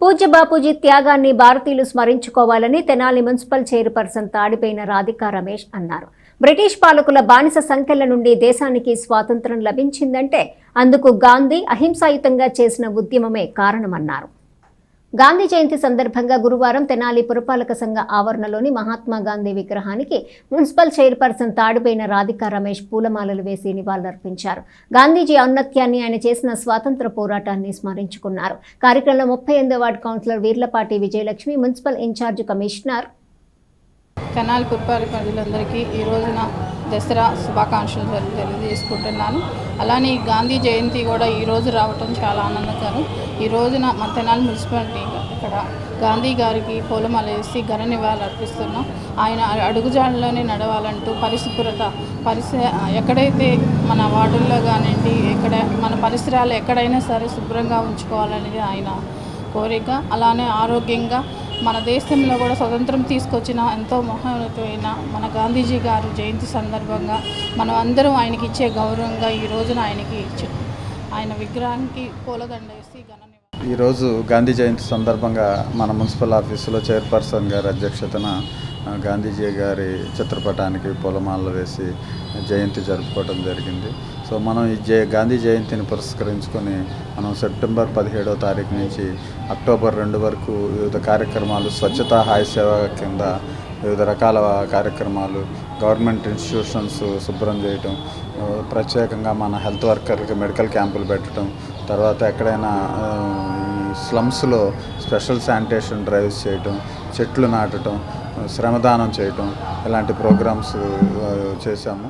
పూజ్య బాపూజీ త్యాగాన్ని భారతీయులు స్మరించుకోవాలని తెనాలి మున్సిపల్ చైర్పర్సన్ తాడిపోయిన రాధికా రమేష్ అన్నారు. బ్రిటిష్ పాలకుల బానిస సంఖ్యల నుండి దేశానికి స్వాతంత్రం లభించిందంటే అందుకు గాంధీ అహింసాయుతంగా చేసిన ఉద్యమమే కారణమన్నారు. గాంధీ జయంతి సందర్భంగా గురువారం తెనాలి పురపాలక సంఘ ఆవరణలోని మహాత్మా గాంధీ విగ్రహానికి మున్సిపల్ చైర్పర్సన్ తాడిపోయిన రాధికా రమేష్ పూలమాలలు వేసి నివాళులర్పించారు. గాంధీజీ ఔన్నత్యాన్ని ఆయన చేసిన స్వాతంత్ర పోరాటాన్ని స్మరించుకున్నారు. కార్యక్రమంలో ముప్పై ఎనిమిదో ward councillor Veerlapati Vijayalakshmi municipal incharge commissioner canal పురపాలక ప్రజలందరికీ ఈ రోజున దసరా శుభాకాంక్షలు తెలియజేసుకుంటున్నాను. అలానే గాంధీ జయంతి కూడా ఈరోజు రావటం చాలా ఆనందకరం. ఈ రోజున మా తెనాలి మున్సిపాలిటీ ఇక్కడ గాంధీ గారికి పూలమాల వేసి ఘన నివాళులు అర్పిస్తున్నాం. ఆయన అడుగుజాడలోనే నడవాలంటూ పరిశుభ్రత పరిస ఎక్కడైతే మన వార్డుల్లో కానివ్వండి ఎక్కడ మన పరిసరాలు ఎక్కడైనా సరే శుభ్రంగా ఉంచుకోవాలనేది ఆయన కోరిక. అలానే ఆరోగ్యంగా మన దేశంలో కూడా స్వతంత్రం తీసుకొచ్చిన ఎంతో మహోన్నతమైన మన గాంధీజీ గారు జయంతి సందర్భంగా మనం అందరం ఆయనకి ఇచ్చే గౌరవంగా ఈ రోజున ఆయనకి ఆయన విగ్రహానికి పూలదండ వేసి ఘన ఈరోజు గాంధీ జయంతి సందర్భంగా మన మున్సిపల్ ఆఫీసులో చైర్పర్సన్ గారి అధ్యక్షతన గాంధీజీ గారి చిత్రపటానికి పూలమాలలు వేసి జయంతి జరుపుకోవడం జరిగింది. సో మనం ఈ జయ గాంధీ జయంతిని పురస్కరించుకొని మనం సెప్టెంబర్ పదిహేడవ తారీఖు నుంచి అక్టోబర్ రెండు వరకు వివిధ కార్యక్రమాలు స్వచ్ఛత హాయ్ సేవ కింద వివిధ రకాల కార్యక్రమాలు గవర్నమెంట్ ఇన్స్టిట్యూషన్స్ శుభ్రం చేయటం ప్రత్యేకంగా మన హెల్త్ వర్కర్కి మెడికల్ క్యాంపులు పెట్టడం తర్వాత ఎక్కడైనా స్లమ్స్లో స్పెషల్ శానిటేషన్ డ్రైవ్స్ చేయటం చెట్లు నాటడం శ్రమదానం చేయటం ఇలాంటి ప్రోగ్రామ్స్ చేశాము.